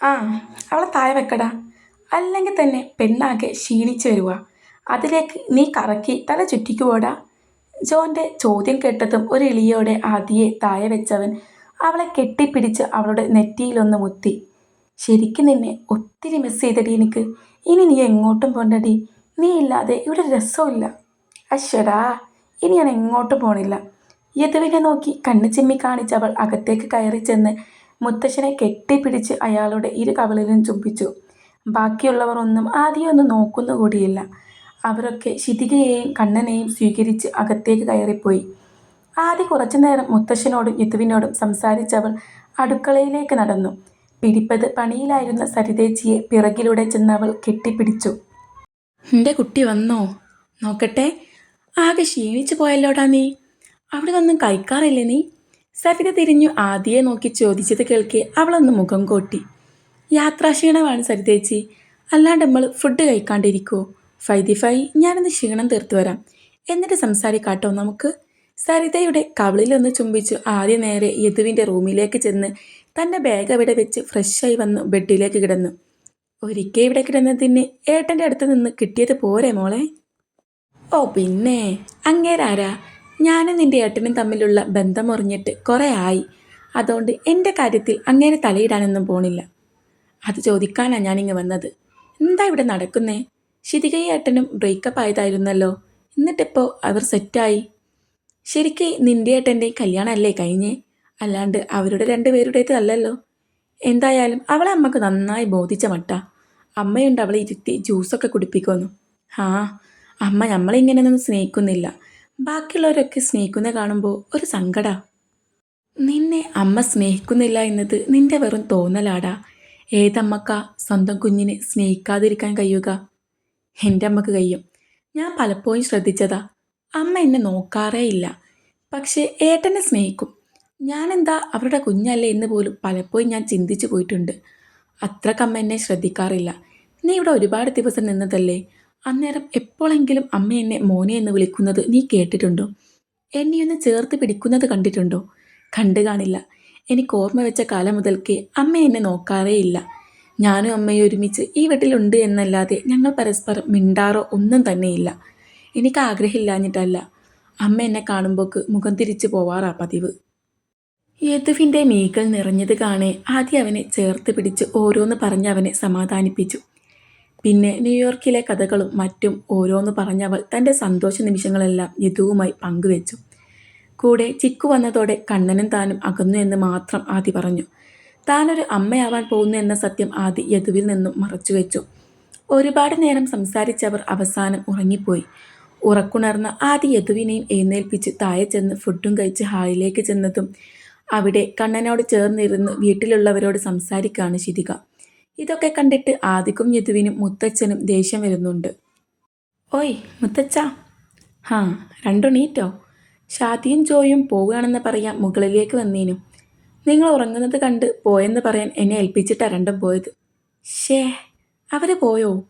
ആ അവളെ താഴെ വെക്കടാ. അല്ലെങ്കിൽ തന്നെ പെണ്ണാകെ ക്ഷീണിച്ചു വരുക അതിലേക്ക് നീ കറക്കി തല ചുറ്റിക്കുവോടാ ജോന്റെ ചോദ്യം കേട്ടതും ഒരു എളിയോടെ ആദിയെ താഴെ വെച്ചവൻ അവളെ കെട്ടിപ്പിടിച്ച് അവളുടെ നെറ്റിയിലൊന്ന് മുത്തി. ശരിക്കും നിന്നെ ഒത്തിരി മിസ് ചെയ്തടി എനിക്ക്. ഇനി നീ എങ്ങോട്ടും പോണ്ടടി. നീ ഇല്ലാതെ ഇവിടെ രസമില്ല അശ്വരാ ഇനി ഞാൻ എങ്ങോട്ടും പോണില്ല. യദുവിനെ നോക്കി കണ്ണു ചിമ്മി കാണിച്ചവൾ അകത്തേക്ക് കയറി ചെന്ന് മുത്തശ്ശനെ കെട്ടിപ്പിടിച്ച് അയാളുടെ ഇരു കവളിലും ചുംബിച്ചു. ബാക്കിയുള്ളവർ ഒന്നും ആദ്യം ഒന്നും നോക്കുന്നു കൂടിയില്ല. അവരൊക്കെ ശിതികയെയും കണ്ണനെയും സ്വീകരിച്ച് അകത്തേക്ക് കയറിപ്പോയി. ആദ്യ കുറച്ചു നേരം മുത്തശ്ശനോടും യുതുവിനോടും സംസാരിച്ചവർ അടുക്കളയിലേക്ക് നടന്നു. പിടിപ്പത് പണിയിലായിരുന്ന സരിതേച്ചിയെ പിറകിലൂടെ ചെന്നവൾ കെട്ടിപ്പിടിച്ചു. എന്റെ കുട്ടി വന്നോ? നോക്കട്ടെ. ആകെ ക്ഷീണിച്ചു പോയല്ലോടാ നീ. അവിടെ ഒന്നും കഴിക്കാറില്ലേ നീ? സരിത തിരിഞ്ഞു ആദിയെ നോക്കി ചോദിച്ചത് കേൾക്കെ അവളൊന്ന് മുഖം കോട്ടി. യാത്രാക്ഷീണമാണ് സരിതേച്ചി അല്ലാണ്ട് നമ്മൾ ഫുഡ് കഴിക്കാണ്ടിരിക്കുമോ ഫൈദിഫായി ഞാനൊന്ന് ക്ഷീണം തീർത്തു വരാം. എന്നിട്ട് സംസാരിക്കാട്ടോ നമുക്ക്. സരിതയുടെ കവിളിലൊന്ന് ചുംബിച്ചു ആദ്യ നേരെ യദുവിന്റെ റൂമിലേക്ക് ചെന്ന് തന്റെ ബാഗ് അവിടെ വെച്ച് ഫ്രഷായി വന്നു ബെഡിലേക്ക് കിടന്നു. ഒരിക്കൽ ഇവിടെ കിടന്നതിന് ഏട്ടന്റെ അടുത്ത് നിന്ന് കിട്ടിയത് പോരെ മോളെ? ഓ പിന്നെ. അങ്ങേരാരാ? ഞാനും നിന്റെ ഏട്ടനും തമ്മിലുള്ള ബന്ധം മുറിഞ്ഞിട്ട് കുറേ ആയി. അതുകൊണ്ട് എന്റെ കാര്യത്തിൽ അങ്ങനെ തലയിടാനൊന്നും പോണില്ല. അത് ചോദിക്കാനാണ് ഞാനിങ്ങ് വന്നത്. എന്താ ഇവിടെ നടക്കുന്നേ? ശിതികയും ഏട്ടനും ബ്രേക്കപ്പ് ആയതായിരുന്നല്ലോ. എന്നിട്ടിപ്പോൾ അവർ സെറ്റായി ശരിക്ക് നിന്റെ ഏട്ടന്റെ കല്യാണമല്ലേ കഴിഞ്ഞേ? അല്ലാണ്ട് അവരുടെ രണ്ടുപേരുടേത് അല്ലല്ലോ. എന്തായാലും അവളെ അമ്മയ്ക്ക് നന്നായി ബോധിച്ച മട്ട. അമ്മയുണ്ട് അവളെ ഇരുത്തി ജ്യൂസൊക്കെ കുടിപ്പിക്കുമെന്നു. ആ അമ്മ നമ്മളിങ്ങനെയൊന്നും സ്നേഹിക്കുന്നില്ല. ബാക്കിയുള്ളവരൊക്കെ സ്നേഹിക്കുന്ന കാണുമ്പോൾ ഒരു സങ്കട. നിന്നെ അമ്മ സ്നേഹിക്കുന്നില്ല എന്നത് നിന്റെ വെറും തോന്നലാടാ. ഏതമ്മക്ക സ്വന്തം കുഞ്ഞിനെ സ്നേഹിക്കാതിരിക്കാൻ കഴിയുക? എന്റെ അമ്മയ്ക്ക് കഴിയും. ഞാൻ പലപ്പോഴും ശ്രദ്ധിച്ചതാ. അമ്മ എന്നെ നോക്കാറേ ഇല്ല. പക്ഷേ ഏട്ടനെ സ്നേഹിക്കും. ഞാനെന്താ അവരുടെ കുഞ്ഞല്ലേ എന്ന് പോലും പലപ്പോഴും ഞാൻ ചിന്തിച്ചു പോയിട്ടുണ്ട്. അത്രക്കമ്മ എന്നെ ശ്രദ്ധിക്കാറില്ല. നീ ഇവിടെ ഒരുപാട് ദിവസം നിന്നതല്ലേ? അന്നേരം എപ്പോഴെങ്കിലും അമ്മ എന്നെ മോനെ എന്ന് വിളിക്കുന്നത് നീ കേട്ടിട്ടുണ്ടോ? എന്നെ ഒന്ന് ചേർത്ത് പിടിക്കുന്നത് കണ്ടിട്ടുണ്ടോ? കണ്ടു കാണില്ല. എനിക്ക് ഓർമ്മ വെച്ച കാലം മുതൽക്കേ അമ്മ എന്നെ നോക്കാറേ ഇല്ല ഞാനും അമ്മയും ഒരുമിച്ച് ഈ വീട്ടിലുണ്ട് എന്നല്ലാതെ ഞങ്ങൾ പരസ്പരം മിണ്ടാറോ ഒന്നും തന്നെയില്ല. എനിക്ക് ആഗ്രഹമില്ലാഞ്ഞിട്ടല്ല. അമ്മ എന്നെ കാണുമ്പോക്ക് മുഖം തിരിച്ചു പോവാറാ പതിവ്. യദുവിന്റെ മീകൾ നിറഞ്ഞത് കാണെ ആദ്യം അവനെ ചേർത്ത് പിടിച്ച് ഓരോന്ന് പറഞ്ഞ് അവനെ സമാധാനിപ്പിച്ചു. പിന്നെ ന്യൂയോർക്കിലെ കഥകളും മറ്റും ഓരോന്ന് പറഞ്ഞവൾ തന്റെ സന്തോഷ നിമിഷങ്ങളെല്ലാം യദുവുമായി പങ്കുവെച്ചു. കൂടെ ചിക്കു വന്നതോടെ കണ്ണനും താനും അകന്നു എന്ന് മാത്രം ആദി പറഞ്ഞു. താനൊരു അമ്മയാവാൻ പോകുന്നു എന്ന സത്യം ആദി യദുവിൽ നിന്നും മറച്ചുവെച്ചു ഒരുപാട് നേരം സംസാരിച്ചവർ അവസാനം ഉറങ്ങിപ്പോയി. ഉറക്കുണർന്ന ആദി യദുവിനെയും എഴുന്നേൽപ്പിച്ച് താഴെ ചെന്ന് ഫുഡും കഴിച്ച് ഹാളിലേക്ക് ചെന്നതും അവിടെ കണ്ണനോട് ചേർന്നിരുന്ന് വീട്ടിലുള്ളവരോട് സംസാരിക്കുകയാണ് ശിതിക. ഇതൊക്കെ കണ്ടിട്ട് ആദിക്കും യദുവിനും മുത്തച്ഛനും ദേഷ്യം വരുന്നുണ്ട്. ഓയ് മുത്തച്ഛ. ഹാ രണ്ടു നീറ്റോ ഷാദിയും ജോയും പോവുകയാണെന്ന് പറയാൻ മുകളിലേക്ക് വന്നേനും. നിങ്ങൾ ഉറങ്ങുന്നത് കണ്ട് പോയെന്ന് പറയാൻ എന്നെ ഏൽപ്പിച്ചിട്ടാണ് രണ്ടും പോയത്. ഷേ അവർ പോയോ?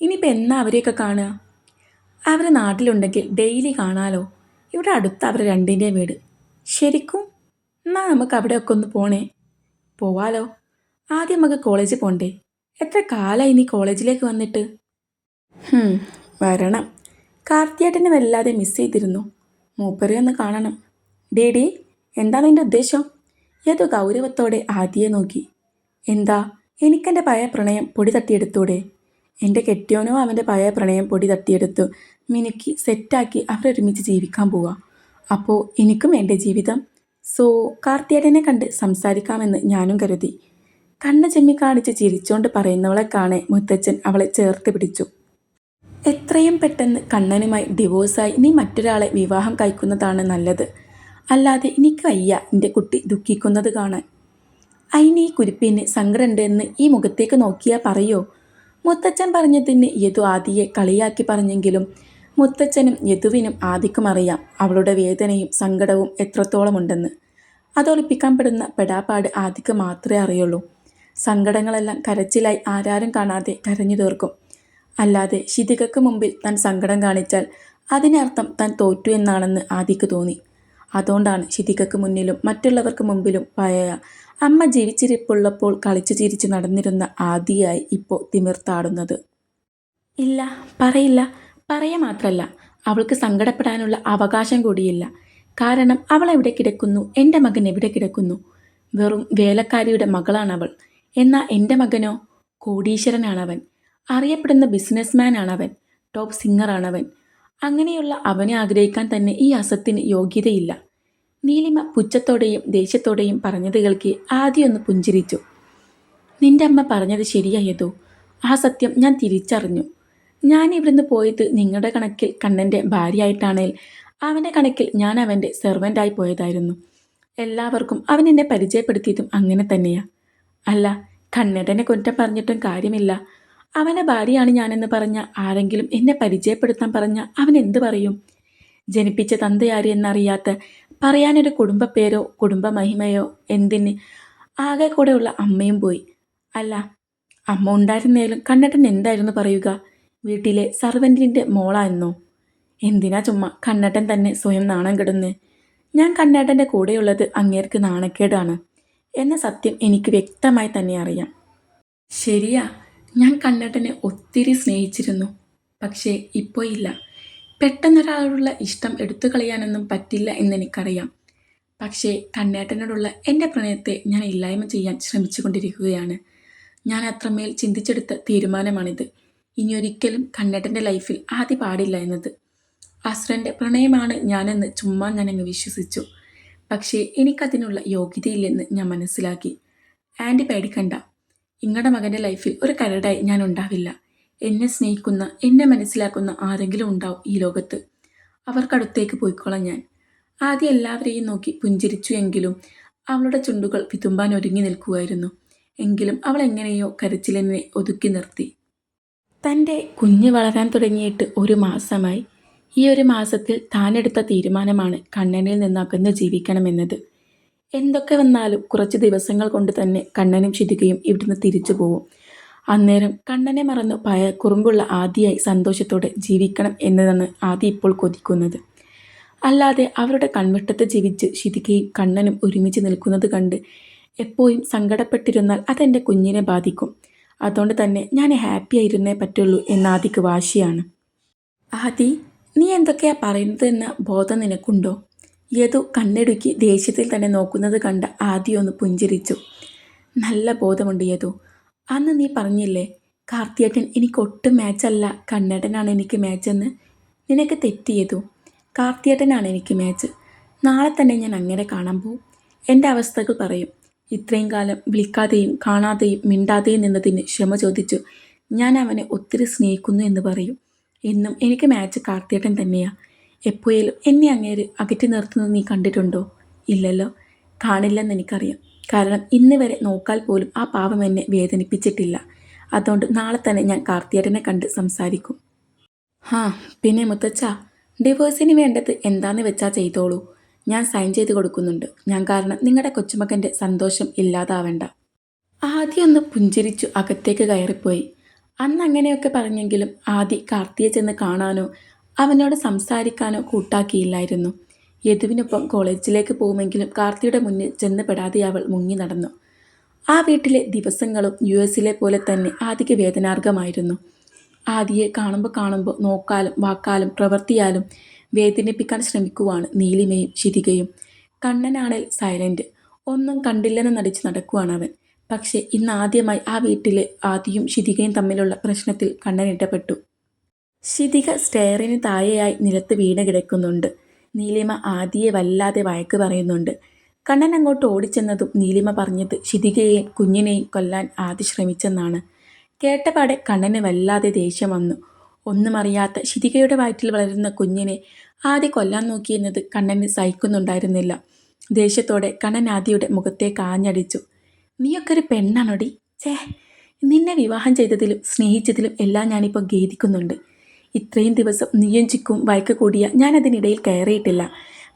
ഇനിയിപ്പോൾ എന്നാ അവരെയൊക്കെ കാണുക? അവർ നാട്ടിലുണ്ടെങ്കിൽ ഡെയിലി കാണാലോ. ഇവിടെ അടുത്ത് അവർ രണ്ടിന്റെയും വീട്. ശരിക്കും? എന്നാൽ നമുക്ക് അവിടെയൊക്കെ ഒന്ന് പോണേ. പോവാലോ. ആദ്യം നമുക്ക് കോളേജിൽ പോണ്ടേ? എത്ര കാലമായി നീ കോളേജിലേക്ക് വന്നിട്ട്? വരണം. കാർത്തിയേട്ടനെ വല്ലാതെ മിസ് ചെയ്തിരുന്നു. മൂപ്പരെ ഒന്ന് കാണണം. ഡേഡി എന്താ നിന്റെ ഉദ്ദേശം? ഏതോ ഗൗരവത്തോടെ ആദ്യയെ നോക്കി. എന്താ എനിക്കെന്റെ പഴയ പ്രണയം പൊടി തട്ടിയെടുത്തൂടെ? എന്റെ കെട്ടിയോനോ അവന്റെ പഴയ പ്രണയം പൊടി തട്ടിയെടുത്തു മിനുക്കി സെറ്റാക്കി അവരൊരുമിച്ച് ജീവിക്കാൻ പോവാ. അപ്പോൾ എനിക്കും എന്റെ ജീവിതം. സോ കാർത്തിയേട്ടനെ കണ്ട് സംസാരിക്കാമെന്ന് ഞാനും കരുതി. കണ്ണ് ചെമ്മി കാണിച്ച് ചിരിച്ചുകൊണ്ട് പറയുന്നവളെ കാണെ മുത്തച്ഛൻ അവളെ ചേർത്ത് പിടിച്ചു. എത്രയും പെട്ടെന്ന് കണ്ണനുമായി ഡിവോഴ്സായി നീ മറ്റൊരാളെ വിവാഹം കഴിക്കുന്നതാണ് നല്ലത്. അല്ലാതെ എനിക്ക് വയ്യ എന്റെ കുട്ടി ദുഃഖിക്കുന്നത് കാണാൻ. അയിന് ഈ കുരിപ്പിന് സങ്കടമുണ്ടെന്ന് ഈ മുഖത്തേക്ക് നോക്കിയാൽ പറയോ? മുത്തച്ഛൻ പറഞ്ഞതിന് യദു ആദിയെ കളിയാക്കി പറഞ്ഞെങ്കിലും മുത്തച്ഛനും യദുവിനും ആദിക്കും അറിയാം അവളുടെ വേദനയും സങ്കടവും എത്രത്തോളം ഉണ്ടെന്ന് അതൊളിപ്പിക്കാൻ പെടുന്ന പെടാപ്പാട് ആദിക്ക് മാത്രമേ അറിയുള്ളൂ. സങ്കടങ്ങളെല്ലാം കരച്ചിലായി ആരാരും കാണാതെ കരഞ്ഞു തീർക്കും. അല്ലാതെ ശിതികക്ക് മുമ്പിൽ താൻ സങ്കടം കാണിച്ചാൽ അതിനർത്ഥം താൻ തോറ്റു എന്നാണെന്ന് ആദിക്ക് തോന്നി. അതുകൊണ്ടാണ് ശിതികക്ക് മുന്നിലും മറ്റുള്ളവർക്ക് മുമ്പിലും പഴയ അമ്മ ജീവിച്ചിരിപ്പുള്ളപ്പോൾ കളിച്ചു ചിരിച്ചു നടന്നിരുന്ന ആദിയായി ഇപ്പോൾ തിമിർത്താടുന്നത്. ഇല്ല പറയില്ല. പറയ മാത്രല്ല അവൾക്ക് സങ്കടപ്പെടാനുള്ള അവകാശം കൂടിയില്ല. കാരണം അവൾ എവിടെ കിടക്കുന്നു? എന്റെ മകൻ എവിടെ കിടക്കുന്നു? വെറും വേലക്കാരിയുടെ മകളാണവൾ. എന്നാൽ എന്റെ മകനോ കോടീശ്വരനാണവൻ. അറിയപ്പെടുന്ന ബിസിനസ്മാനാണവൻ ടോപ്പ് സിംഗറാണവൻ. അങ്ങനെയുള്ള അവനെ ആഗ്രഹിക്കാൻ തന്നെ ഈ അസത്തിന് യോഗ്യതയില്ല. നീലിമ പുച്ഛത്തോടെയും ദേഷ്യത്തോടെയും പറഞ്ഞത് കേൾക്കി ആദ്യമൊന്ന് പുഞ്ചിരിച്ചു. നിന്റെ അമ്മ പറഞ്ഞത് ശരിയായതോ ആ സത്യം ഞാൻ തിരിച്ചറിഞ്ഞു. ഞാൻ ഇവിടുന്ന് പോയത് നിങ്ങളുടെ കണക്കിൽ കണ്ണന്റെ ഭാര്യയായിട്ടാണേൽ അവന്റെ കണക്കിൽ ഞാൻ അവന്റെ സെർവന്റായി പോയതായിരുന്നു. എല്ലാവർക്കും അവൻ എന്നെ പരിചയപ്പെടുത്തിയതും അങ്ങനെ തന്നെയാ. അല്ല കണ്ണേട്ടനെ കുറ്റം പറഞ്ഞിട്ടും കാര്യമില്ല. അവനെ ഭാര്യയാണ് ഞാനെന്ന് പറഞ്ഞ ആരെങ്കിലും എന്നെ പരിചയപ്പെടുത്താൻ പറഞ്ഞ അവൻ എന്ത് പറയും? ജനിപ്പിച്ച തന്തയാര് എന്നറിയാത്ത പറയാനൊരു കുടുംബ പേരോ കുടുംബ മഹിമയോ എന്തിന്? ആകെ കൂടെയുള്ള അമ്മയും പോയി. അല്ല അമ്മ ഉണ്ടായിരുന്നേലും കണ്ണട്ടൻ എന്തായിരുന്നു പറയുക? വീട്ടിലെ സർവന്റിന്റെ മോളായിരുന്നോ എന്തിനാ ചുമ്മാ കണ്ണട്ടൻ തന്നെ സ്വയം നാണം കിടന്ന്? ഞാൻ കണ്ണേട്ടന്റെ കൂടെയുള്ളത് അങ്ങേർക്ക് നാണക്കേടാണ്. എന്ന സത്യം എനിക്ക് വ്യക്തമായി തന്നെ അറിയാം. ശരിയാ ഞാൻ കണ്ണട്ടനെ ഒത്തിരി സ്നേഹിച്ചിരുന്നു. പക്ഷേ ഇപ്പോൾ ഇല്ല. പെട്ടെന്നൊരാളോടുള്ള ഇഷ്ടം എടുത്തു കളയാനൊന്നും പറ്റില്ല എന്നെനിക്കറിയാം. പക്ഷേ കണ്ണേട്ടനോടുള്ള എന്റെ പ്രണയത്തെ ഞാൻ ഇല്ലായ്മ ചെയ്യാൻ ശ്രമിച്ചുകൊണ്ടിരിക്കുകയാണ്. ഞാൻ അത്രമേൽ ചിന്തിച്ചെടുത്ത തീരുമാനമാണിത്. ഇനിയൊരിക്കലും കണ്ണേട്ടന്റെ ലൈഫിൽ ആദ്യ പാടില്ല എന്നത്. അസുരന്റെ പ്രണയമാണ് ഞാനെന്ന് ചുമ്മാ ഞാനങ്ങ് വിശ്വസിച്ചു. പക്ഷേ എനിക്കതിനുള്ള യോഗ്യതയില്ലെന്ന് ഞാൻ മനസ്സിലാക്കി. ആന്റി പേടിക്കണ്ട. നിങ്ങളുടെ മകന്റെ ലൈഫിൽ ഒരു കരടായി ഞാൻ ഉണ്ടാവില്ല. എന്നെ സ്നേഹിക്കുന്ന എന്നെ മനസ്സിലാക്കുന്ന ആരെങ്കിലും ഉണ്ടാവും ഈ ലോകത്ത്. അവർക്കടുത്തേക്ക് പോയിക്കോളാം ഞാൻ. ആദ്യം എല്ലാവരെയും നോക്കി പുഞ്ചിരിച്ചു എങ്കിലും അവളുടെ ചുണ്ടുകൾ വിതുമ്പാൻ ഒരുങ്ങി നിൽക്കുമായിരുന്നു എങ്കിലും അവൾ എങ്ങനെയോ കരച്ചിലെന്നെ ഒതുക്കി നിർത്തി. തന്റെ കുഞ്ഞ് വളരാൻ തുടങ്ങിയിട്ട് ഒരു മാസമായി ഈ ഒരു മാസത്തിൽ താനെടുത്ത തീരുമാനമാണ് കണ്ണനിൽ നിന്ന് അകന്ന് ജീവിക്കണമെന്നത്. എന്തൊക്കെ വന്നാലും കുറച്ച് ദിവസങ്ങൾ കൊണ്ട് തന്നെ കണ്ണനും ശിരികയും ഇവിടുന്ന് തിരിച്ചു പോവും. അന്നേരം കണ്ണനെ മറന്നു പയ കുറുമ്പുള്ള ആദിയായി സന്തോഷത്തോടെ ജീവിക്കണം എന്നതാണ് ആദി ഇപ്പോൾ കൊതിക്കുന്നത്. അല്ലാതെ അവരുടെ കൺവെട്ടത്ത് ജീവിച്ച് ശിതികയും കണ്ണനും ഒരുമിച്ച് നിൽക്കുന്നത് കണ്ട് എപ്പോഴും സങ്കടപ്പെട്ടിരുന്നാൽ അതെന്റെ കുഞ്ഞിനെ ബാധിക്കും. അതുകൊണ്ട് തന്നെ ഞാൻ ഹാപ്പി ആയിരുന്നേ പറ്റുള്ളൂ എന്ന ആദിക്ക് വാശിയാണ്. ആദി നീ എന്തൊക്കെയാ പറയുന്നത് എന്ന ബോധം നിനക്കുണ്ടോ? യതു കണ്ണെടുക്കി ദേഷ്യത്തിൽ തന്നെ നോക്കുന്നത് കണ്ട് ആദ്യം ഒന്ന് പുഞ്ചിരിച്ചു. നല്ല ബോധമുണ്ട് യതു അന്ന് നീ പറഞ്ഞില്ലേ കാർത്തിയേട്ടൻ എനിക്ക് ഒട്ടും മാച്ചല്ല. കണ്ണേട്ടനാണ് എനിക്ക് മാച്ചെന്ന്. നിനക്ക് തെറ്റിയതു കാർത്തിയേട്ടനാണ് എനിക്ക് മാച്ച്. നാളെ തന്നെ ഞാൻ അങ്ങനെ കാണാൻ പോവും. എന്റെ അവസ്ഥകൾ പറയും. ഇത്രയും കാലം വിളിക്കാതെയും കാണാതെയും മിണ്ടാതെയും നിന്നതിന് ക്ഷമ ചോദിച്ചു. ഞാൻ അവനെ ഒത്തിരി സ്നേഹിക്കുന്നു എന്ന് പറയും. എന്നും എനിക്ക് മാച്ച് കാർത്തിയേട്ടൻ തന്നെയാണ് എപ്പോഴും എന്നെ അങ്ങേര് അകറ്റി നിർത്തുന്നത് നീ കണ്ടിട്ടുണ്ടോ? ഇല്ലല്ലോ. കാണില്ലെന്ന് എനിക്കറിയാം. കാരണം ഇന്ന് വരെ നോക്കാൽ പോലും ആ പാവം എന്നെ വേദനിപ്പിച്ചിട്ടില്ല. അതുകൊണ്ട് നാളെ തന്നെ ഞാൻ കാർത്തിയേട്ടനെ കണ്ട് സംസാരിക്കും. ഹാ പിന്നെ മുത്തച്ഛ ഡിവോഴ്സിന് വേണ്ടത് എന്താണെന്ന് വെച്ചാൽ ചെയ്തോളൂ. ഞാൻ സൈൻ ചെയ്ത് കൊടുക്കുന്നുണ്ട്. ഞാൻ കാരണം നിങ്ങളുടെ കൊച്ചുമകന്റെ സന്തോഷം ഇല്ലാതാവേണ്ട. ആദ്യം ഒന്ന് പുഞ്ചിരിച്ചു അകത്തേക്ക് കയറിപ്പോയി. അന്ന് അങ്ങനെയൊക്കെ പറഞ്ഞെങ്കിലും ആദി കാർത്തിയെ ചെന്ന് കാണാനോ അവനോട് സംസാരിക്കാനോ കൂട്ടാക്കിയില്ലായിരുന്നു. യദുവിനൊപ്പം കോളേജിലേക്ക് പോകുമെങ്കിലും കാർത്തിയുടെ മുന്നിൽ ചെന്ന് പെടാതെ അവൾ മുങ്ങി നടന്നു. ആ വീട്ടിലെ ദിവസങ്ങളും യു എസിലെ പോലെ തന്നെ ആദിക്ക് വേദനാർഗമായിരുന്നു ആദിയെ കാണുമ്പോൾ കാണുമ്പോൾ നോക്കാലും വാക്കാലും പ്രവർത്തിയാലും വേദനിപ്പിക്കാൻ ശ്രമിക്കുവാണ് നീലിമയും ശിതികയും കണ്ണനാണേൽ സൈലന്റ് ഒന്നും കണ്ടില്ലെന്ന് നടിച്ച് നടക്കുവാണ് അവൻ. പക്ഷേ ഇന്ന് ആദ്യമായി ആ വീട്ടിലെ ആദിയും ശിതികയും തമ്മിലുള്ള പ്രശ്നത്തിൽ കണ്ണൻ ശിതിക സ്റ്റെയറിന് താഴെയായി നിലത്ത് വീണ് കിടക്കുന്നുണ്ട്. നീലിമ ആദിയെ വല്ലാതെ വഴക്ക് പറയുന്നുണ്ട്. കണ്ണൻ അങ്ങോട്ട് ഓടിച്ചെന്നതും നീലിമ പറഞ്ഞത് ശിതികയെയും കുഞ്ഞിനെയും കൊല്ലാൻ ആദി ശ്രമിച്ചെന്നാണ്. കേട്ടപാടെ കണ്ണന് വല്ലാതെ ദേഷ്യം വന്നു. ഒന്നും അറിയാത്ത ശിതികയുടെ വയറ്റിൽ വളരുന്ന കുഞ്ഞിനെ ആദ്യ കൊല്ലാൻ നോക്കിയെന്നത് കണ്ണന് സഹിക്കുന്നുണ്ടായിരുന്നില്ല. ദേഷ്യത്തോടെ കണ്ണൻ ആദിയുടെ മുഖത്തേക്ക് ആഞ്ഞടിച്ചു നീയൊക്കെ ഒരു പെണ്ണാണോടി? ചേ നിന്നെ വിവാഹം ചെയ്തതിലും സ്നേഹിച്ചതിലും എല്ലാം ഞാനിപ്പോൾ ഖേദിക്കുന്നുണ്ട്. ഇത്രയും ദിവസം നീയും ചിക്കും വഴക്ക് കൂടിയ ഞാനതിനിടയിൽ കയറിയിട്ടില്ല.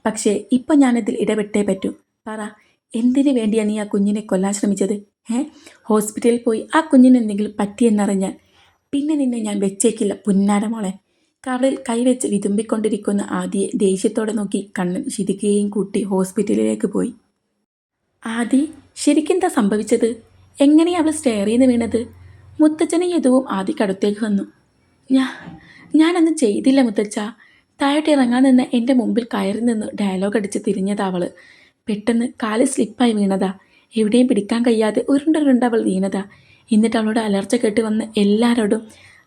പക്ഷേ ഇപ്പോൾ ഞാനതിൽ ഇടപെട്ടേ പറ്റൂ. പറ എന്തിനു വേണ്ടിയാണ് നീ ആ കുഞ്ഞിനെ കൊല്ലാൻ ശ്രമിച്ചത്? ഏ? ഹോസ്പിറ്റലിൽ പോയി ആ കുഞ്ഞിന് എന്തെങ്കിലും പറ്റിയെന്നറിഞ്ഞാൽ പിന്നെ നിന്നെ ഞാൻ വെച്ചേക്കില്ല പുന്നാരമോളെ കവളിൽ കൈവച്ച് വിതുമ്പിക്കൊണ്ടിരിക്കുന്ന ആദിയെ ദേഷ്യത്തോടെ നോക്കി കണ്ണൻ ശിതിക്കുകയും കൂട്ടി ഹോസ്പിറ്റലിലേക്ക് പോയി. ആദി ശരിക്കെന്താ സംഭവിച്ചത്? എങ്ങനെയാ അവൾ സ്റ്റെയറിന്ന് വീണത്? മുത്തച്ഛനും യദുവും ആദ്യക്കടുത്തേക്ക് വന്നു. ഞാ ഞാനൊന്നും ചെയ്തില്ല മുത്തച്ഛ. താഴോട്ട് ഇറങ്ങാൻ നിന്ന് എന്റെ മുമ്പിൽ കയറി നിന്ന് ഡയലോഗ് അടിച്ച് തിരിഞ്ഞതാ അവൾ. പെട്ടെന്ന് കാൽ സ്ലിപ്പായി വീണതാ. എവിടെയും പിടിക്കാൻ കഴിയാതെ ഉരുണ്ടുരുണ്ട് അവൾ വീണതാ. എന്നിട്ട് അവളോട് അലർച്ച കേട്ട് വന്ന് എല്ലാവരോടും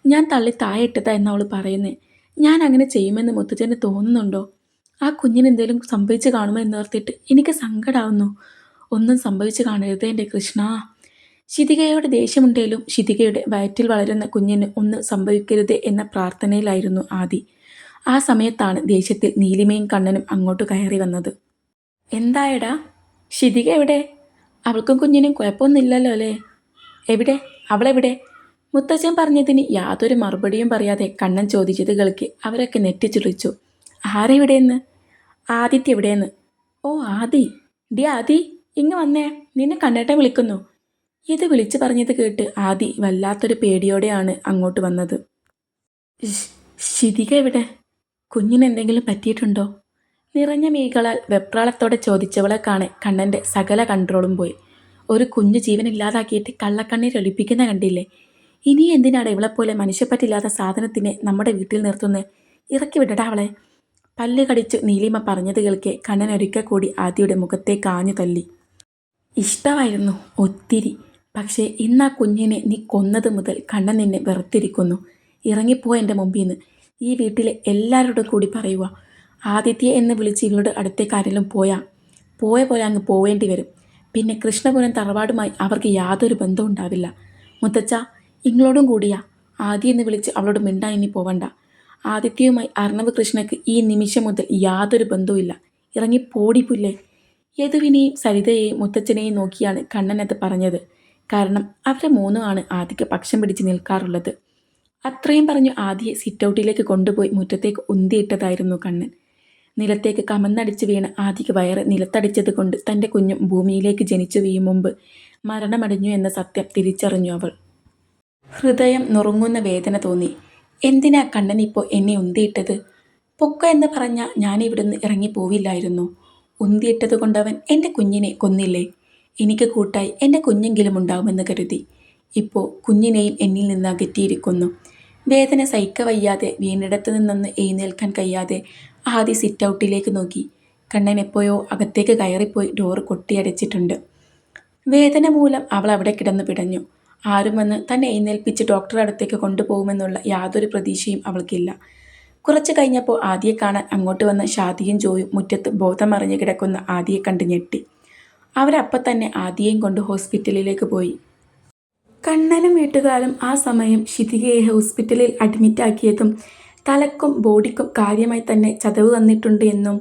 ഞാൻ തള്ളി താഴെ ഇട്ടതാ എന്ന് അവൾ പറയുന്നേ. ഞാൻ അങ്ങനെ ചെയ്യുമെന്ന് മുത്തച്ഛന് തോന്നുന്നുണ്ടോ? ആ കുഞ്ഞിന് എന്തെങ്കിലും സംഭവിച്ചു കാണുമോ? എന്നോർത്തിട്ട് എനിക്ക് സങ്കടാവുന്നു. ഒന്നും സംഭവിച്ചു കാണരുത് എന്റെ കൃഷ്ണ. ശിതികയോട് ദേഷ്യമുണ്ടേലും ശിതികയുടെ വയറ്റിൽ വളരുന്ന കുഞ്ഞിന് ഒന്നും സംഭവിക്കരുത് എന്ന പ്രാർത്ഥനയിലായിരുന്നു ആദി. ആ സമയത്താണ് ദേഷ്യത്തിൽ നീലിമയും കണ്ണനും അങ്ങോട്ട് കയറി വന്നത്. എന്തായടാ? ശിതിക എവിടെ? അവൾക്കും കുഞ്ഞിനും കുഴപ്പമൊന്നുമില്ലല്ലോ അല്ലേ? എവിടെ? അവളെവിടെ? മുത്തച്ഛൻ പറഞ്ഞതിന് യാതൊരു മറുപടിയും പറയാതെ കണ്ണൻ ചോദിച്ചത് കളിക്ക് അവരൊക്കെ നെറ്റിച്ചുളിച്ചു. ആരെവിടെയെന്ന്? ആദിത്യ എവിടെയെന്ന്? ഓ ആദി. ഡി ആദി. ഇങ്ങ് വന്നേ നിന്നെ കണ്ടേട്ടെ വിളിക്കുന്നു. ഇത് വിളിച്ചു പറഞ്ഞത് കേട്ട് ആദി വല്ലാത്തൊരു പേടിയോടെയാണ് അങ്ങോട്ട് വന്നത്. "ശ്- ശിതിക എവിടെ? കുഞ്ഞിന് എന്തെങ്കിലും പറ്റിയിട്ടുണ്ടോ? നിറഞ്ഞ മീകളാൽ വെപ്രാളത്തോടെ ചോദിച്ചവളെ കാണെ കണ്ണന്റെ സകല കൺട്രോളും പോയി. ഒരു കുഞ്ഞു ജീവൻ ഇല്ലാതാക്കിയിട്ട് കള്ളക്കണ്ണീർ ഒലിപ്പിക്കുന്ന കണ്ടില്ലേ? ഇനി എന്തിനാണ് ഇവളെപ്പോലെ മനുഷ്യപ്പറ്റില്ലാത്ത സാധനത്തിനെ നമ്മുടെ വീട്ടിൽ നിർത്തുന്നത് ഇറക്കി വിടടാ അവളെ. പല്ല് കടിച്ചു നീലിമ പറഞ്ഞത് കേൾക്കെ കണ്ണൻ ഒരിക്കൽ കൂടി ആദിയുടെ മുഖത്തെ കാഞ്ഞു തല്ലി. ഇഷ്ടമായിരുന്നു ഒത്തിരി. പക്ഷേ ഇന്ന് ആ കുഞ്ഞിനെ നീ കൊന്നത് മുതൽ കണ്ണൻ നിന്നെ വെറുത്തിരിക്കുന്നു. ഇറങ്ങിപ്പോ എന്റെ മുമ്പിൽ നിന്ന് ഈ വീട്ടിലെ എല്ലാവരോടും കൂടി പറയുക ആദിത്യ എന്ന് വിളിച്ച് ഇവളുടെ അടുത്തേക്ക് പോയാ? പോയ പോലെ അങ്ങ് പോവേണ്ടി വരും. പിന്നെ കൃഷ്ണപുരം തറവാടുമായി അവർക്ക് യാതൊരു ബന്ധവും ഉണ്ടാവില്ല. മുത്തച്ഛ ഇങ്ങളോടും കൂടിയാ. ആദ്യം എന്ന് വിളിച്ച് അവളോട് മിണ്ടാ ഇനി പോവണ്ട. ആദിത്യവുമായി അർണവ് കൃഷ്ണയ്ക്ക് ഈ നിമിഷം മുതൽ യാതൊരു ബന്ധവും ഇല്ല ഇറങ്ങി പോടിപ്പില്ലേ യദുവിനെയും സരിതയെയും മുത്തച്ഛനെയും നോക്കിയാണ് കണ്ണനത് പറഞ്ഞത്. കാരണം അവരെ മൂന്നുമാണ് ആദിക്ക് പക്ഷം പിടിച്ച് നിൽക്കാറുള്ളത്. അത്രയും പറഞ്ഞു ആദിയെ സിറ്റൗട്ടിലേക്ക് കൊണ്ടുപോയി മുറ്റത്തേക്ക് ഉന്തിയിട്ടതായിരുന്നു കണ്ണൻ. നിലത്തേക്ക് കമന്നടിച്ച് വീണ് ആദിക്ക് വയറ് നിലത്തടിച്ചത് കൊണ്ട് തന്റെ കുഞ്ഞും ഭൂമിയിലേക്ക് ജനിച്ചു വീയും മുമ്പ് മരണമടഞ്ഞു എന്ന സത്യം തിരിച്ചറിഞ്ഞു അവൾ. ഹൃദയം നുറുങ്ങുന്ന വേദന തോന്നി. എന്തിനാ കണ്ണൻ ഇപ്പോൾ എന്നെ ഉന്തിയിട്ടത്? പൊക്ക എന്ന് പറഞ്ഞാൽ ഞാനിവിടുന്ന് ഇറങ്ങി ഇറങ്ങിപ്പോവില്ലായിരുന്നു. ഉന്തിയിട്ടത് കൊണ്ടവൻ എന്റെ കുഞ്ഞിനെ കൊന്നില്ലേ? എനിക്ക് കൂട്ടായി എന്റെ കുഞ്ഞെങ്കിലും ഉണ്ടാവുമെന്ന് കരുതി. ഇപ്പോൾ കുഞ്ഞിനെയും എന്നിൽ നിന്ന് അകറ്റിയിരിക്കുന്നു. വേദന സഹിക്ക വയ്യാതെ വീണിടത്ത് നിന്നൊന്ന് എഴുന്നേൽക്കാൻ കഴിയാതെ ആദ്യ സിറ്റ് ഔട്ടിലേക്ക് നോക്കി. കണ്ണൻ എപ്പോഴോ അകത്തേക്ക് കയറിപ്പോയി ഡോറ് കൊട്ടിയടച്ചിട്ടുണ്ട്. വേദന മൂലം അവൾ അവിടെ കിടന്നു പിടഞ്ഞു. ആരും വന്ന് തന്നെ എഴുന്നേൽപ്പിച്ച് ഡോക്ടറെ അടുത്തേക്ക് കൊണ്ടുപോകുമെന്നുള്ള യാതൊരു പ്രതീക്ഷയും അവൾക്കില്ല. കുറച്ച് കഴിഞ്ഞപ്പോൾ ആദിയെ കാണാൻ അങ്ങോട്ട് വന്ന ഷാദിയും ജോയും മുറ്റത്ത് ബോധമറിഞ്ഞ് കിടക്കുന്ന ആദിയെ കണ്ട് ഞെട്ടി. അവരപ്പം തന്നെ ആദിയെയും കൊണ്ട് ഹോസ്പിറ്റലിലേക്ക് പോയി. കണ്ണനും വീട്ടുകാരും ആ സമയം ഷിതികയെ ഹോസ്പിറ്റലിൽ അഡ്മിറ്റാക്കിയതും തലക്കും ബോഡിക്കും കാര്യമായി തന്നെ ചതവ് വന്നിട്ടുണ്ട് എന്നും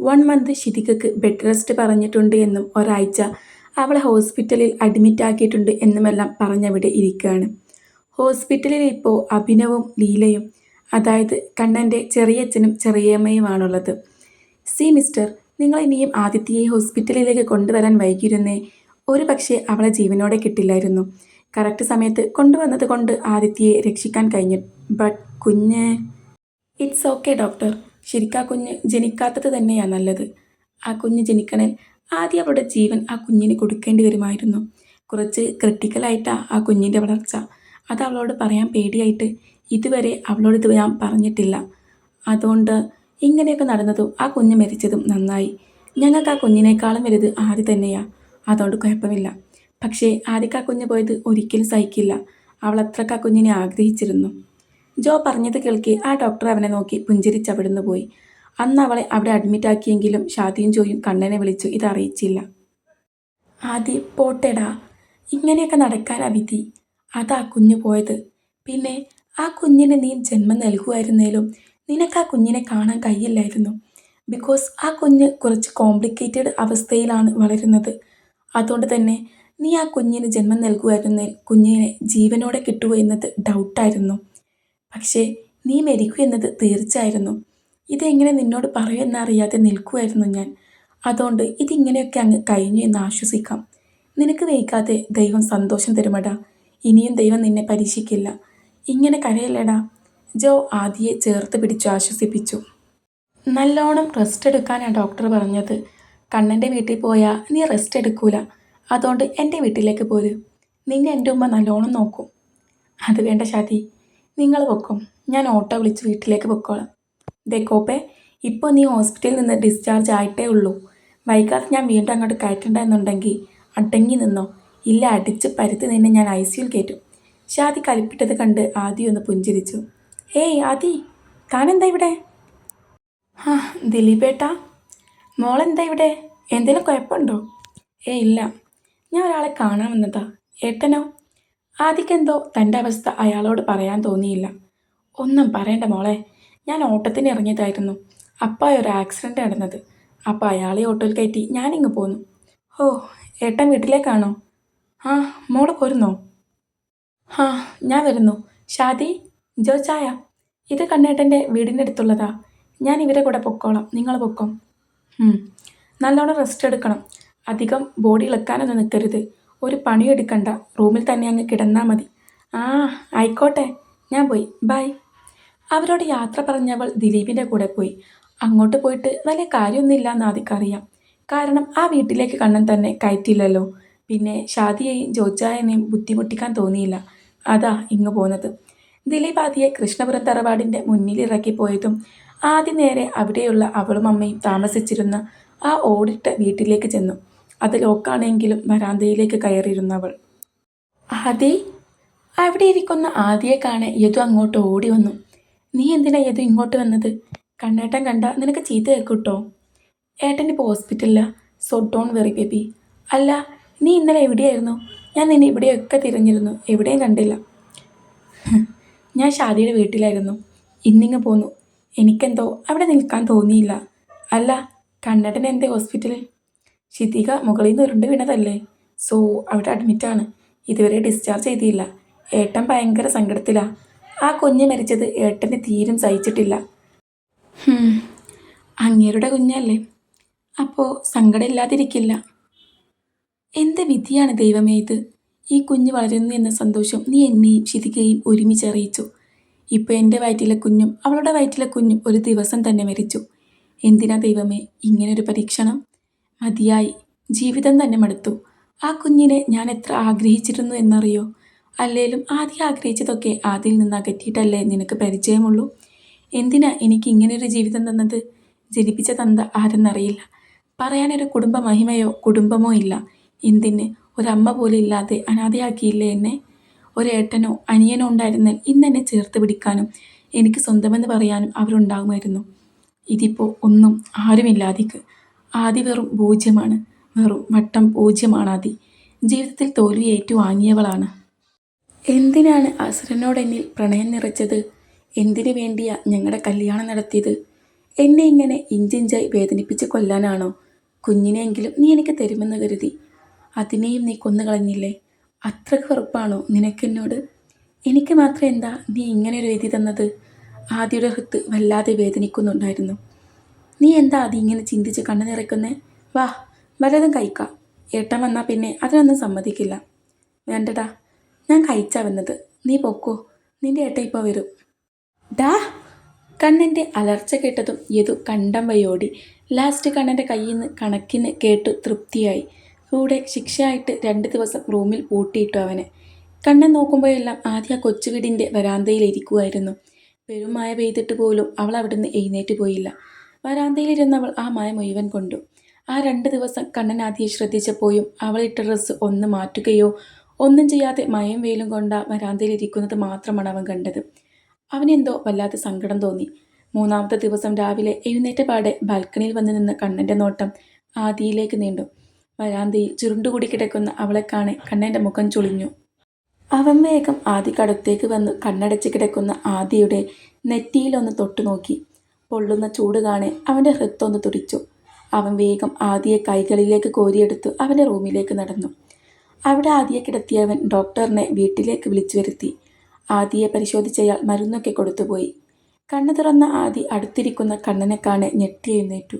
വൺ മന്ത് ഷിതികക്ക് ബെഡ് റെസ്റ്റ് പറഞ്ഞിട്ടുണ്ട് എന്നും ഒരാഴ്ച അവളെ ഹോസ്പിറ്റലിൽ അഡ്മിറ്റാക്കിയിട്ടുണ്ട് എന്നുമെല്ലാം പറഞ്ഞവിടെ ഇരിക്കുകയാണ്. ഹോസ്പിറ്റലിൽ ഇപ്പോൾ അഭിനവും ലീലയും അതായത് കണ്ണന്റെ ചെറിയച്ഛനും ചെറിയമ്മയുമാണുള്ളത് സി മിസ്റ്റർ നിങ്ങൾ ഇനിയും ആദിത്യയെ ഹോസ്പിറ്റലിലേക്ക് കൊണ്ടുവരാൻ വൈകിയിരുന്നേ. ഒരു പക്ഷേ അവളെ ജീവനോടെ കിട്ടില്ലായിരുന്നു. കറക്റ്റ് സമയത്ത് കൊണ്ടുവന്നത് കൊണ്ട് ആദിത്യയെ രക്ഷിക്കാൻ കഴിഞ്ഞു. ബട്ട് കുഞ്ഞ്. It's okay doctor. ശരിക്കും ആ കുഞ്ഞ് ജനിക്കാത്തത് തന്നെയാണ് നല്ലത്. ആ കുഞ്ഞ് ജനിക്കണേ ആദ്യം അവളുടെ ജീവൻ ആ കുഞ്ഞിന് കൊടുക്കേണ്ടി വരുമായിരുന്നു. കുറച്ച് ക്രിട്ടിക്കലായിട്ടാണ് ആ കുഞ്ഞിന്റെ വളർച്ച. അത് അവളോട് പറയാൻ പേടിയായിട്ട് ഇതുവരെ അവളോട് ഇത് ഞാൻ പറഞ്ഞിട്ടില്ല. അതുകൊണ്ട് ഇങ്ങനെയൊക്കെ നടന്നതും ആ കുഞ്ഞ് മരിച്ചതും നന്നായി. ഞങ്ങൾക്ക് ആ കുഞ്ഞിനേക്കാളും വലുത് ആദ്യ തന്നെയാ. അതുകൊണ്ട് കുഴപ്പമില്ല. പക്ഷേ ആദ്യക്ക് ആ കുഞ്ഞ് പോയത് ഒരിക്കലും സഹിക്കില്ല. അവൾ അത്രയ്ക്ക് ആ കുഞ്ഞിനെ ആഗ്രഹിച്ചിരുന്നു. ജോ പറഞ്ഞത് കേൾക്കെ ആ ഡോക്ടർ അവനെ നോക്കി പുഞ്ചിരിച്ച് അവിടുന്ന് പോയി. അന്ന് അവളെ അവിടെ അഡ്മിറ്റ് ആക്കിയെങ്കിലും ഷാദിയും ജോയും കണ്ണനെ വിളിച്ചു ഇതറിയിച്ചില്ല ആദി പോട്ടെടാ. ഇങ്ങനെയൊക്കെ നടക്കാൻ വിധി. അതാ കുഞ്ഞു പോയത്. പിന്നെ ആ കുഞ്ഞിന് നീ ജന്മം നൽകുമായിരുന്നേലും നിനക്ക് ആ കുഞ്ഞിനെ കാണാൻ കഴിയില്ലായിരുന്നു. ബിക്കോസ് ആ കുഞ്ഞ് കുറച്ച് കോംപ്ലിക്കേറ്റഡ് അവസ്ഥയിലാണ് വളരുന്നത്. അതുകൊണ്ട് തന്നെ നീ ആ കുഞ്ഞിന് ജന്മം നൽകുമായിരുന്നേൽ കുഞ്ഞിനെ ജീവനോടെ കിട്ടുമോ എന്നത് ഡൗട്ടായിരുന്നു പക്ഷേ നീ മരിക്കൂ എന്നത് തീർച്ചയായിരുന്നു. ഇതെങ്ങനെ നിന്നോട് പറയുമെന്നറിയാതെ നിൽക്കുമായിരുന്നു ഞാൻ. അതുകൊണ്ട് ഇതിങ്ങനെയൊക്കെ അങ്ങ് കഴിഞ്ഞു എന്ന് ആശ്വസിക്കാം. നിനക്ക് വൈകാതെ ദൈവം സന്തോഷം തരുമടാ. ഇനിയും ദൈവം നിന്നെ പരീക്ഷിക്കില്ല. ഇങ്ങനെ കരയല്ലേടാ. ജോ ആദിയെ ചേർത്ത് പിടിച്ചു ആശ്വസിപ്പിച്ചു. നല്ലോണം റെസ്റ്റ് എടുക്കാനാണ് ഡോക്ടർ പറഞ്ഞത്. കണ്ണന്റെ വീട്ടിൽ പോയാൽ നീ റെസ്റ്റ് എടുക്കൂല. അതുകൊണ്ട് എന്റെ വീട്ടിലേക്ക് പോര്. നിന്നെ എന്റെ ഉമ്മ നല്ലോണം നോക്കും. അത് വേണ്ട ഷാദി. നിങ്ങൾ പൊക്കും. ഞാൻ ഓട്ടോ വിളിച്ച് വീട്ടിലേക്ക് പൊക്കോളാം. ദേ ഇപ്പോൾ നീ ഹോസ്പിറ്റലിൽ നിന്ന് ഡിസ്ചാർജ് ആയിട്ടേ ഉള്ളൂ. വൈകാതെ ഞാൻ വീണ്ടും അങ്ങോട്ട് കയറ്റണ്ടെന്നുണ്ടെങ്കിൽ അടങ്ങി നിന്നോ. ഇല്ല അടിച്ച് പരുത്തി നിന്നെ ഞാൻ ഐ സിയിൽ കയറ്റും. ഷാദി കലിപ്പിട്ടത് കണ്ട് ആദി ഒന്ന് പുഞ്ചിരിച്ചു. ഏയ് ആദി താനെന്താ ഇവിടെ? ആ ദിലീപേട്ടാ മോളെന്താ ഇവിടെ? എന്തെങ്കിലും കുഴപ്പമുണ്ടോ? ഏ ഇല്ല ഞാൻ ഒരാളെ കാണാൻ വന്നതാ. ഏട്ടനോ? ആദിക്കെന്തോ തന്റെ അവസ്ഥ അയാളോട് പറയാൻ തോന്നിയില്ല. ഒന്നും പറയണ്ട മോളെ ഞാൻ ഓട്ടത്തിന് ഇറങ്ങിയതായിരുന്നു. അപ്പായ ഒരു ആക്സിഡന്റ് നടന്നത്. അപ്പം അയാളെ ഓട്ടോയിൽ കയറ്റി ഞാനിങ്ങ് പോന്നു. ഓ ഏട്ടൻ വീട്ടിലേക്കാണോ? ആ മോൾ പോരുന്നോ? ആ ഞാൻ വരുന്നു. ഷാദി ജോ ചായ. ഇത് കണ്ണേട്ടന്റെ വീടിന്റെ അടുത്തുള്ളതാ. ഞാൻ ഇവരെ കൂടെ പൊക്കോളാം. നിങ്ങൾ പൊക്കോ. നല്ലോണം റെസ്റ്റ് എടുക്കണം. അധികം ബോഡി ഇളക്കാനൊന്നും നിൽക്കരുത് ഒരു പണിയും എടുക്കണ്ട. റൂമിൽ തന്നെ അങ്ങ് കിടന്നാൽ മതി. ആ ആയിക്കോട്ടെ. ഞാൻ പോയി. ബൈ അവരോട് യാത്ര പറഞ്ഞവൾ ദിലീപിന്റെ കൂടെ പോയി. അങ്ങോട്ട് പോയിട്ട് വലിയ കാര്യമൊന്നുമില്ല എന്ന് ആദ്യക്കറിയാം കാരണം ആ വീട്ടിലേക്ക് കണ്ണൻ തന്നെ കയറ്റില്ലല്ലോ പിന്നെ ഷാദിയെയും ജോജായനെയും ബുദ്ധിമുട്ടിക്കാൻ തോന്നിയില്ല. അതാ ഇങ്ങു പോന്നത്. ദിലീപ് ആദിയെ കൃഷ്ണപുരം തറവാടിന്റെ മുന്നിൽ ഇറക്കി പോയതും ആദ്യം നേരെ അവിടെയുള്ള അവളും അമ്മയും താമസിച്ചിരുന്ന ആ ഓടിട്ട വീട്ടിലേക്ക് ചെന്നു. അത് ലോക്കാണെങ്കിലും വരാന്തയിലേക്ക് കയറിയിരുന്നവൾ ആദി അവിടെ ഇരിക്കുന്ന ആദിയെ കാണെ യദു അങ്ങോട്ട് ഓടി വന്നു. നീ എന്തിനാ യദു ഇങ്ങോട്ട് വന്നത്? കണ്ണേട്ടൻ കണ്ട നിനക്ക് ചീത്ത കേൾക്കൂട്ടോ? ഏട്ടൻ ഇപ്പോൾ ഹോസ്പിറ്റലിലാ. So don't worry baby. അല്ല നീ ഇന്നലെ എവിടെയായിരുന്നു? ഞാൻ നിന്നെ ഇവിടെയൊക്കെ തിരഞ്ഞിരുന്നു. എവിടെയും കണ്ടില്ല. ഞാൻ ഷാദിയുടെ വീട്ടിലായിരുന്നു. ഇന്നിങ്ങ് പോന്നു. എനിക്കെന്തോ അവിടെ നിൽക്കാൻ തോന്നിയില്ല. അല്ല കണ്ണേട്ടൻ എന്തേ ഹോസ്പിറ്റലിൽ? ഷിതിക മുകളിൽ നിന്ന് ഉരുണ്ട് വീണതല്ലേ? സോ അവിടെ അഡ്മിറ്റാണ് ഇതുവരെ ഡിസ്ചാർജ് ചെയ്തില്ല. ഏട്ടൻ ഭയങ്കര സങ്കടത്തിലാണ് ആ കുഞ്ഞ് മരിച്ചത് ഏട്ടന് തീരും സഹിച്ചിട്ടില്ല. അങ്ങേരുടെ കുഞ്ഞല്ലേ. അപ്പോൾ സങ്കടമില്ലാതിരിക്കില്ല. എന്ത് വിധിയാണ് ദൈവമേ ഇത്? ഈ കുഞ്ഞ് വളരുന്നു എന്ന സന്തോഷം നീ എന്നെയും ശിതികയും ഒരുമിച്ച് അറിയിച്ചു. ഇപ്പോൾ എന്റെ വയറ്റിലെ കുഞ്ഞും അവളുടെ വയറ്റിലെ കുഞ്ഞും ഒരു ദിവസം തന്നെ മരിച്ചു. എന്തിനാ ദൈവമേ ഇങ്ങനൊരു പരീക്ഷണം? മതിയായി. ജീവിതം തന്നെ മടുത്തു. ആ കുഞ്ഞിനെ ഞാൻ എത്ര ആഗ്രഹിച്ചിരുന്നു എന്നറിയോ? അല്ലേലും ആദ്യം ആഗ്രഹിച്ചതൊക്കെ ആദ്യം നിന്ന് അകറ്റിയിട്ടല്ലേ നിനക്ക് പരിചയമുള്ളൂ? എന്തിനാ എനിക്ക് ഇങ്ങനൊരു ജീവിതം തന്നത്? ജനിപ്പിച്ച തന്ത ആരെന്നറിയില്ല. പറയാനൊരു കുടുംബ മഹിമയോ കുടുംബമോ ഇല്ല. എന്തിന്? ഒരമ്മ പോലും ഇല്ലാതെ അനാഥയാക്കിയില്ലേ എന്നെ? ഒരേട്ടനോ അനിയനോ ഉണ്ടായിരുന്നാൽ ഇന്നെന്നെ ചേർത്ത് പിടിക്കാനും എനിക്ക് സ്വന്തമെന്ന് പറയാനും അവരുണ്ടാകുമായിരുന്നു. ഇതിപ്പോൾ ഒന്നും ആരുമില്ലാതിക്ക്. ആദി വെറും പൂജ്യമാണ് വെറും വട്ടം പൂജ്യമാണ് ആദി. ജീവിതത്തിൽ തോൽവി ഏറ്റുവാങ്ങിയവളാണ്. എന്തിനാണ് അസുരനോട് എന്നിൽ പ്രണയം നിറച്ചത്? എന്തിനു വേണ്ടിയാ ഞങ്ങളുടെ കല്യാണം നടത്തിയത്? എന്നെ ഇങ്ങനെ ഇഞ്ചിഞ്ചായി വേദനിപ്പിച്ച് കൊല്ലാനാണോ? കുഞ്ഞിനെയെങ്കിലും നീ എനിക്ക് തരുമെന്ന് കരുതി. അതിനെയും നീ കൊന്നുകളഞ്ഞില്ലേ? അത്രയ്ക്ക് വെറുപ്പാണോ നിനക്കെന്നോട്? എനിക്ക് മാത്രം എന്താ നീ ഇങ്ങനെ ഒരു എഴുതി തന്നത്? ആദ്യയുടെ ഹൃത്ത് വല്ലാതെ വേദനിക്കുന്നുണ്ടായിരുന്നു. നീ എന്താ അത് ഇങ്ങനെ ചിന്തിച്ച് കണ്ണു നിറയ്ക്കുന്നേ? വാ വല്ലതും കഴിക്കാം. ഏട്ടൻ വന്നാൽ പിന്നെ അതിനൊന്നും സമ്മതിക്കില്ല. വേണ്ടടാ ഞാൻ കഴിച്ചാ വന്നത്. നീ പൊക്കോ നിന്റെ ഏട്ടൻ ഇപ്പോൾ വരും. ഡാ കണ്ണന്റെ അലർച്ച കേട്ടതും യതു കണ്ടം വയ്യോടി ലാസ്റ്റ് കണ്ണന്റെ കയ്യിൽ നിന്ന് കണക്കിന് കേട്ടു തൃപ്തിയായി. കൂടെ ശിക്ഷയായിട്ട് രണ്ട് ദിവസം റൂമിൽ പൂട്ടിയിട്ടു അവനെ. കണ്ണൻ നോക്കുമ്പോഴെല്ലാം ആദ്യ ആ കൊച്ചു വീടിന്റെ വരാന്തയിൽ ഇരിക്കുമായിരുന്നു പെരുമായ പെയ്തിട്ട് പോലും അവൾ അവിടുന്ന് എഴുന്നേറ്റ് പോയില്ല. വരാന്തയിലിരുന്നവൾ ആ മായ മുഴുവൻ കൊണ്ടു. ആ രണ്ട് ദിവസം കണ്ണൻ ആദ്യം ശ്രദ്ധിച്ചപ്പോഴും അവളിട്ട ഡ്രസ്സ് ഒന്ന് മാറ്റുകയോ ഒന്നും ചെയ്യാതെ മയം വെയിലും കൊണ്ട വരാന്തയിലിരിക്കുന്നത് മാത്രമാണ് അവൻ കണ്ടത്. അവനെന്തോ വല്ലാത്ത സങ്കടം തോന്നി. മൂന്നാമത്തെ ദിവസം രാവിലെ എഴുന്നേറ്റ പാടെ ബാൽക്കണിയിൽ വന്ന് നിന്ന കണ്ണന്റെ നോട്ടം ആദിയിലേക്ക് നീണ്ടു. വരാന്തയിൽ ചുരുണ്ടുകൂടി കിടക്കുന്ന അവളെ കാണെ കണ്ണന്റെ മുഖം ചുളിഞ്ഞു. അവൻ വേഗം ആദിക്കടുത്തേക്ക് വന്ന് കണ്ണടച്ച് കിടക്കുന്ന ആദിയുടെ നെറ്റിയിലൊന്ന് തൊട്ടു നോക്കി. പൊള്ളുന്ന ചൂട് കാണെ അവന്റെ ഹൃത്തൊന്ന് തുടിച്ചു. അവൻ വേഗം ആദിയെ കൈകളിലേക്ക് കോരിയെടുത്ത് അവന്റെ റൂമിലേക്ക് നടന്നു. അവിടെ ആദിയെ കിടത്തിയവൻ ഡോക്ടറിനെ വീട്ടിലേക്ക് വിളിച്ചു വരുത്തി. ആദിയെ പരിശോധിച്ചയാൾ മരുന്നൊക്കെ കൊടുത്തുപോയി. കണ്ണു തുറന്ന ആദി അടുത്തിരിക്കുന്ന കണ്ണനെ കാണെ ഞെട്ടി എഴുന്നേറ്റു.